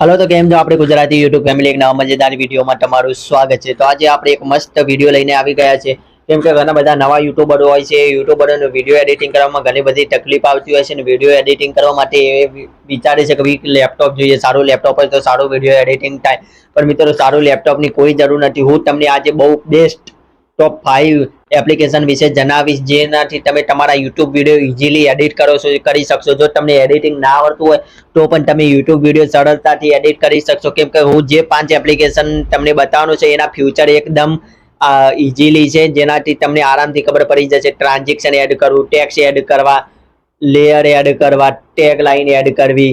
Hello તો કેમ છો? આપણે ગુજરાતી યુટ્યુબ ફેમિલી એક નવા મજેદાર વિડીયોમાં તમારું સ્વાગત છે. તો આજે આપણે એક મસ્ત વીડિયો લઈને આવી ગયા છે. કેમ કે ઘણા બધા નવા યુટ્યુબરો હોય છે યુટ્યુબરોને વીડિયો એડિટિંગ કરવામાં ઘણી બધી તકલીફ આવતી હોય છે અને વીડિયો એડિટિંગ કરવા માટે એ વિચારે છે કે ભાઈ લેપટોપ જોઈએ, સારું લેપટોપ હોય તો સારું વીડિયો એડિટિંગ થાય. પણ મિત્રો, સારું લેપટોપની કોઈ જરૂર નથી. હું તમને આજે બહુ બેસ્ટ ટોપ ફાઈવ એપ્લિકેશન વિશે જણાવીશ. જેનાથી તમે તમારા યુટ્યુબ વીડિયો ઇઝીલી એડિટ કરો છો, કરી શકશો. જો તમને એડિટિંગ ના આવડતું હોય, તો પણ તમે યુટ્યુબ વીડિયો સરળતાથી એડિટ કરી શકશો. કેમ કે હું જે પાંચ એપ્લિકેશન તમને બતાવવાનું છે, એના ફ્યુચર એકદમ ઇઝીલી છે. જેનાથી તમને આરામથી ખબર પડી જશે. ટ્રાન્ઝેક્શન એડ કરવું ટેક્સ એડ કરવા લેયર એડ કરવા ટેગ લાઈન એડ કરવી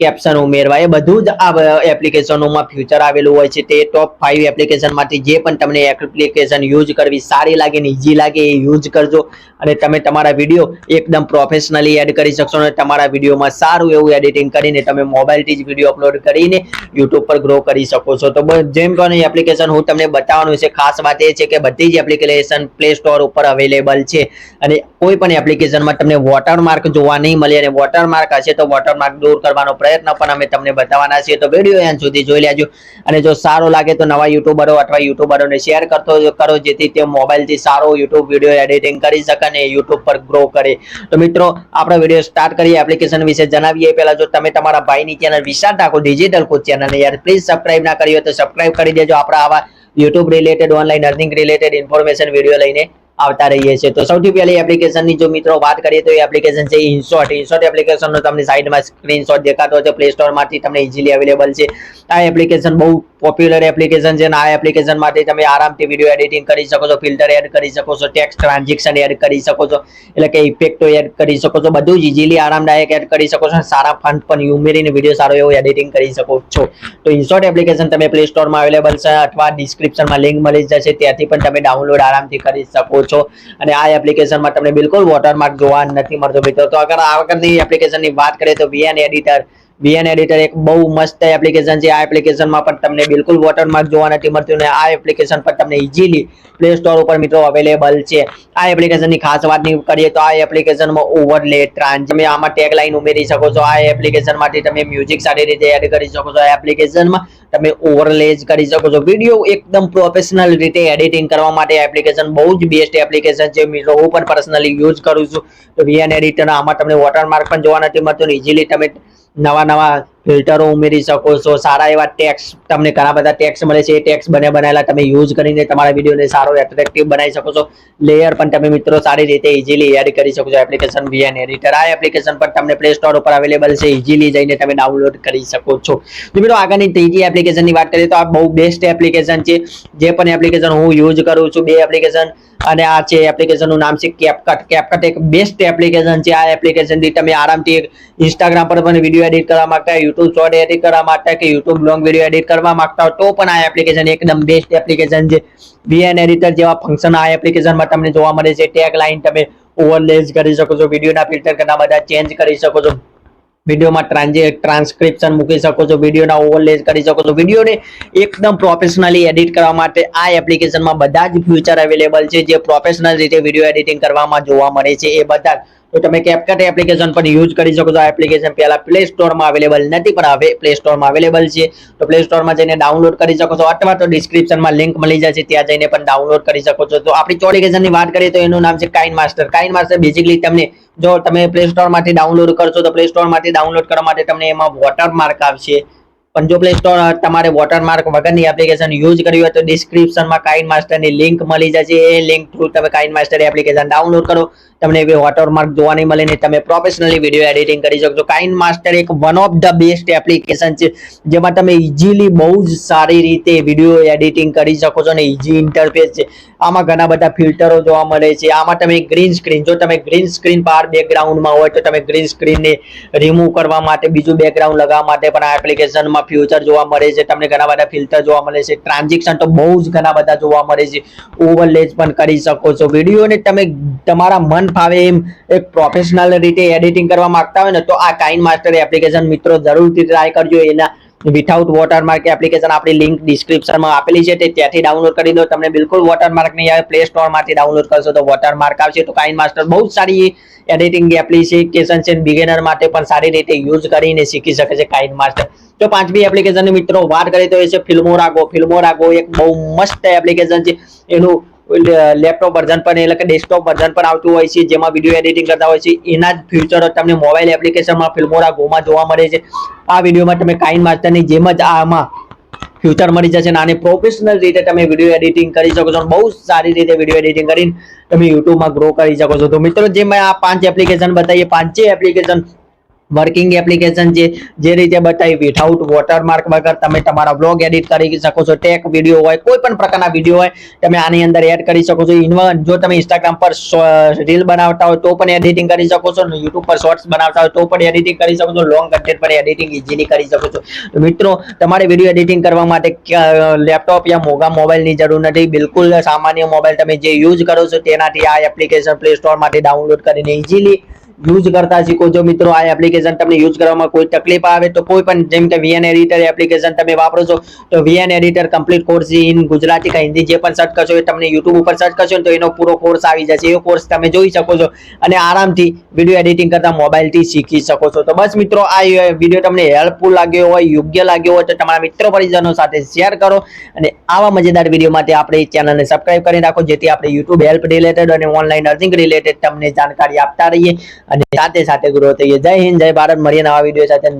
કેપ્શન ઉમેરવા એ બધું જ આ એપ્લિકેશનોમાં ફ્યુચર આવેલું હોય છે. તે ટોપ ફાઈવ એપ્લિકેશનમાંથી જે પણ તમને એપ્લિકેશન યુઝ કરવી, સારી લાગે ને ઇઝી લાગે એ યુઝ કરજો. અને તમે તમારા વીડિયો એકદમ પ્રોફેશનલી એડ કરી શકશો અને તમારા વિડીયોમાં સારું એવું એડિટિંગ કરીને તમે મોબાઈલથી જ વીડિયો અપલોડ કરીને યુટ્યુબ પર ગ્રો કરી શકો છો. તો જેમ પણ એપ્લિકેશન હું તમને બતાવવાનું છે, ખાસ વાત એ છે કે બધી જ એપ્લિકેશન પ્લે સ્ટોર ઉપર અવેલેબલ છે. અને કોઈ પણ એપ્લિકેશનમાં તમને વોટરમાર્ક જોવા નહીં મળે અને વોટરમાર્ક હશે તો વોટરમાર્ક દૂર કરવાનો પ્રયત્ન પણ અમે તમને બતાવવાના છીએ. તો વીડિયો એન્ડ સુધી જોઈ લેજો. અને જો સારો લાગે તો નવા યુટ્યુબરો અથવા યુટ્યુબરોને શેર કરતો કરો, જેથી તે મોબાઈલથી સારો યુટ્યુબ વીડિયો એડિટિંગ કરી શકે અને યુટ્યુબ પર ગ્રો કરે. તો મિત્રો, આપણે વીડિયો સ્ટાર્ટ કરીએ. એપ્લિકેશન વિશે જણાવીએ. પહેલાં જો તમે તમારા ભાઈની ચેનલ વિશાળ ઠાકોર ડિજિટલ કોચ ચેનલને યાર પ્લીઝ સબસ્ક્રાઇબ ના કરી હોય તો સબસ્ક્રાઇબ કરી દેજો. આપણા આવા YouTube related online earning related information video લઈને આવતા રહીએ છીએ. તો સૌથી પહેલી એપ્લિકેશનની જો મિત્રો વાત કરીએ તો એ એપ્લિકેશન છે ઇનશોર્ટ ઇનશોર્ટ એપ્લિકેશનનો તમને સાઈડમાં સ્ક્રીનશોટ દેખાતો હોય તો પ્લે સ્ટોરમાંથી તમને ઇઝીલી અવેલેબલ છે. આ એપ્લિકેશન બહુ પોપ્યુલર એપ્લિકેશન છે આ એપ્લિકેશન માટે તમે આરામથી વીડિયો એડિટિંગ કરી શકો છો ફિલ્ટર એડ કરી શકો છો ટેક્સ ટ્રાન્ઝેક્શન એડ કરી શકો છો, એટલે કે ઇફેક્ટો એડ કરી શકો છો, બધું જ ઇઝીલી આરામદાયક એડ કરી શકો છો સારા ફંડ પણ ઉમેરીને વીડિયો સારો એવો એડિટિંગ કરી શકો છો. તો ઇન્સોર્ટ એપ્લિકેશન તમે પ્લે સ્ટોરમાં અવેલેબલ છે અથવા ડિસ્ક્રિપ્શનમાં લિંક મળી જશે, ત્યાંથી પણ તમે ડાઉનલોડ આરામથી કરી શકો છો. અને આ એપ્લિકેશનમાં તમને બિલકુલ વોટરમાર્ક જોવા નથી મળતો મિત્રો. તો અગર આ વખતની એપ્લિકેશનની વાત કરીએ તો વીએન એડિટર વીએન એડિટર એક બહુ મસ્ત એપ્લિકેશન છે. આ એપ્લિકેશનમાં પણ તમને બિલકુલ વોટરમાર્ક જોવા નથી મળતું ને આ એપ્લિકેશન પર તમને ઇઝીલી પ્લે સ્ટોર ઉપર મિત્રો અવેલેબલ છે. આ એપ્લિકેશનની ખાસ વાતની કરીએ તો આ એપ્લિકેશનમાં ઓવરલે ટ્રાન્સ તમે આમાં ટેગ લાઈન ઉમેરી શકો છો. આ એપ્લિકેશનમાંથી તમે મ્યુઝિક સારી રીતે એડ કરી શકો છો. આ એપ્લિકેશનમાં તમે ઓવરલેજ કરી શકો છો. વીડિયો એકદમ પ્રોફેશનલ રીતે એડિટિંગ કરવા માટે એપ્લિકેશન બહુ જ બેસ્ટ એપ્લિકેશન છે. મિત્રો, હું પણ પર્સનલી યુઝ કરું છું. તો વીએન એડિટર આમાં તમને વોટરમાર્ક પણ જોવા નથી મળતું ઇઝીલી તમે નવા નવા ફિલ્ટરો ઉમેરી શકો છો. સારા એવા ટેક્સ તમને ઘણા બધા ટેક્સ મળે છે. એ ટેક્સ બને બનાવેલા તમે યુઝ કરીને તમારા વિડીયોને સારો એટ્રેક્ટિવ બનાવી શકો છો. લેયર પણ તમે મિત્રો સારી રીતે ઇઝીલી એડ કરી શકો છો. એપ્લિકેશન વીએન એડિટર આ એપ્લિકેશન પર તમને પ્લે સ્ટોર ઉપર અવેલેબલ છે. ઇઝીલી જઈને તમે ડાઉનલોડ કરી શકો છો. તો મિત્રો, આગળની ત્રીજી એપ્લિકેશનની વાત કરીએ તો આ બહુ બેસ્ટ એપ્લિકેશન છે. જે પણ એપ્લિકેશન હું યુઝ કરું છું, બે એપ્લિકેશન અને આ છે એપ્લિકેશનનું નામ છે કેપકટ કેપકટ એક બેસ્ટ એપ્લિકેશન છે. આ એપ્લિકેશનથી તમે આરામથી ઇન્સ્ટાગ્રામ પર પણ વીડિયો એડિટ કરવા માંગતા યુટ્યુબ શોર્ટ એડિટ કરવા માંગતા કે યુટ્યુબ લોંગ વીડિયો એડિટ કરવા માંગતા હો તો પણ આ એપ્લિકેશન એકદમ બેસ્ટ એપ્લિકેશન છે. વીએન એડિટર જેવા ફંક્શન આ એપ્લિકેશનમાં તમને જોવા મળે છે. ટેગ લાઇન તમે ઓવરલેઝ કરી શકો છો વિડીયોના ફિલ્ટર ઘણા બધા ચેન્જ કરી શકો છો. વિડીયોમાં ટ્રાન્જે ટ્રાન્સક્રિપ્શન મૂકી શકો છો વિડીયોના ઓવરલેઝ કરી શકો છો. વિડીયોને એકદમ પ્રોફેશનલી એડિટ કરવા માટે આ એપ્લિકેશનમાં બધા જ ફ્યુચર અવેલેબલ છે, જે પ્રોફેશનલ રીતે વીડિયો એડિટિંગ કરવામાં જોવા મળે છે. એ બધા તો તમે કેપકટ એપ્લિકેશન પણ યુઝ કરી શકો છો. આ એપ્લિકેશન પહેલા પ્લે સ્ટોરમાં અવેલેબલ નથી, પણ હવે પ્લે સ્ટોરમાં અવેલેબલ છે. તો પ્લે સ્ટોરમાં જઈને ડાઉનલોડ કરી શકો છો, અથવા તો ડિસ્ક્રિપ્શનમાં લિંક મળી જશે ત્યાં જઈને પણ ડાઉનલોડ કરી શકો છો. તો આપણી ચોડિકેશનની વાત કરીએ તો એનું નામ છે Kine Master Kine Master basically તમને જો તમે પ્લે સ્ટોરમાંથી ડાઉનલોડ કરશો, તો પ્લે સ્ટોરમાંથી ડાઉનલોડ કરવા માટે તમને એમાં વોટરમાર્ક આવશે. પણ જો પ્લે સ્ટોર તમારે વોટરમાર્ક વગરની એપ્લિકેશન યુઝ કરવી હોય તો ડિસ્ક્રિપ્શનમાં કાઇન માસ્ટરની લિંક મળી જશે. એ લિંક થ્રુ તમે કાઇન માસ્ટર એપ્લિકેશન ડાઉનલોડ કરો. તમને એવી વોટરમાર્ક જોવા નહીં મળે ને તમે પ્રોફેશનલી વીડિયો એડિટિંગ કરી શકશો. કાઇન માસ્ટર એક one of the best application છે, જેમાં તમે ઇઝીલી બહુ જ સારી રીતે વીડિયો એડિટિંગ કરી શકો છો અને ઇઝી ઇન્ટરફેસ છે. આમાં ઘણા બધા ફિલ્ટરો જોવા મળે છે. આમાં તમે ગ્રીન સ્ક્રીન જો તમે ગ્રીન સ્ક્રીન બહાર બેકગ્રાઉન્ડમાં હોય તો તમે ગ્રીન સ્ક્રીનને રિમૂવ કરવા માટે, બીજું બેકગ્રાઉન્ડ લગાવવા માટે પણ આ એપ્લિકેશનમાં ફ્યુચર જોવા મળે છે. તમને ઘણા બધા ફિલ્ટર જોવા મળે છે. ટ્રાન્ઝેક્શન તો બહુ જ ઘણા બધા જોવા મળે છે. ઓવરલેજ પણ કરી શકો છો. વિડીયોને તમે તમારા મન ફાવે એમ એક પ્રોફેશનલ રીતે એડિટિંગ કરવા માંગતા હોય ને, તો આ કાઇન માસ્ટર એપ્લિકેશન મિત્રો જરૂરથી ટ્રાય કરજો. એના વિથઆઉટ વોટરમાર્ક એપ્લિકેશન આપણી લિંક ડિસ્ક્રિપ્શનમાં આપેલી છે, તે ત્યાંથી ડાઉનલોડ કરી દો. તમને બિલકુલ વોટરમાર્ક નહીં આવે પ્લે સ્ટોરમાંથી ડાઉનલોડ કરશો તો વોટરમાર્ક આવશે. તો કાઇન માસ્ટર બહુ સારી એડિટિંગ એપ્લિકેશન છે બિગેનર માટે પણ સારી રીતે યુઝ કરીને શીખી શકે છે કાઇન માસ્ટર તો પાંચમી એપ્લિકેશનની મિત્રો વાત કરીએ તો એ છે ફિલ્મોરાગો ફિલ્મોરાગો એક બહુ મસ્ત એપ્લિકેશન છે. એનું લેપટોપ વર્ઝન પણ એટલે કે ડેસ્કટોપ વર્ઝન પણ આવતું હોય છે, જેમાં વીડિયો એડિટિંગ કરતા હોય છે. એના જ ફ્યુચર તમને મોબાઈલ એપ્લિકેશનમાં ફિલ્મોરા ગોમાં જોવા મળે છે. આ વિડીયોમાં તમે કાઇન માસ્ટરની જેમ જ આમાં ફ્યુચર મળી જશે અને પ્રોફેશનલ રીતે તમે વીડિયો એડિટિંગ કરી શકો છો બહુ સારી રીતે વીડિયો એડિટિંગ કરીને તમે યુટ્યુબમાં ગ્રો કરી શકો છો. તો મિત્રો, જે મેં આ પાંચ એપ્લિકેશન બતાવીએ એ એપ્લિકેશન વર્કિંગ એપ્લિકેશન છે જે રીતે બતાવી વિથઆઉટ વોટરમાર્ક વગર તમે તમારા બ્લોગ એડિટ કરી શકો છો ટેક વીડિયો હોય, કોઈ પણ પ્રકારના વીડિયો હોય, તમે આની અંદર એડ કરી શકો છો. ઇન્વન જો તમે ઇન્સ્ટાગ્રામ પર રીલ બનાવતા હોય તો પણ એડિટિંગ કરી શકો છો યુટ્યુબ પર શોર્ટ્સ બનાવતા હોય તો પણ એડિટિંગ કરી શકો છો લોંગ કન્ટેન્ટ પર એડિટિંગ ઇઝીલી કરી શકો છો. મિત્રો, તમારે વીડિયો એડિટિંગ કરવા માટે લેપટોપ યા મોગા મોબાઈલની જરૂર નથી. બિલકુલ સામાન્ય મોબાઈલ તમે જે યુઝ કરો છો, તેનાથી આ એપ્લિકેશન પ્લે સ્ટોરમાંથી ડાઉનલોડ કરીને ઇઝીલી યુઝ કરતા શીખો. જો મિત્રો આ એપ્લિકેશન તમને યુઝ કરવામાં કોઈ તકલીફ આવે તો કોઈ પણ જેમ કે વીએન એડિટર એપ્લિકેશન તમે વાપરો છો, તો VN editor complete course in Gujarati કે હિન્દી જે પણ સર્ચ કરશો એ તમને યુટ્યુબ ઉપર સર્ચ કરશો તો એનો પૂરો કોર્સ આવી જશે. એ કોર્સ તમે જોઈ શકો છો અને આરામથી વીડિયો એડિટિંગ કરતા મોબાઈલથી શીખી શકો છો. તો બસ મિત્રો, આ વીડિયો તમને હેલ્પફુલ લાગ્યો હોય, યોગ્ય લાગ્યો હોય તો તમારા મિત્રો પરિજનો સાથે શેર કરો અને આવા મજેદાર વીડિયો માટે આપણે ચેનલને સબસ્ક્રાઈબ કરી રાખો જેથી આપણે યુટ્યુબ હેલ્પ રિલેટેડ અને ઓનલાઈન અર્નિંગ રિલેટેડ તમને જાણકારી આપતા રહીએ. અને સાથે સાથે ગ્રો થઈએ. જય હિન્દ જય ભારત. મળીએ નવા વીડિયો સાથે.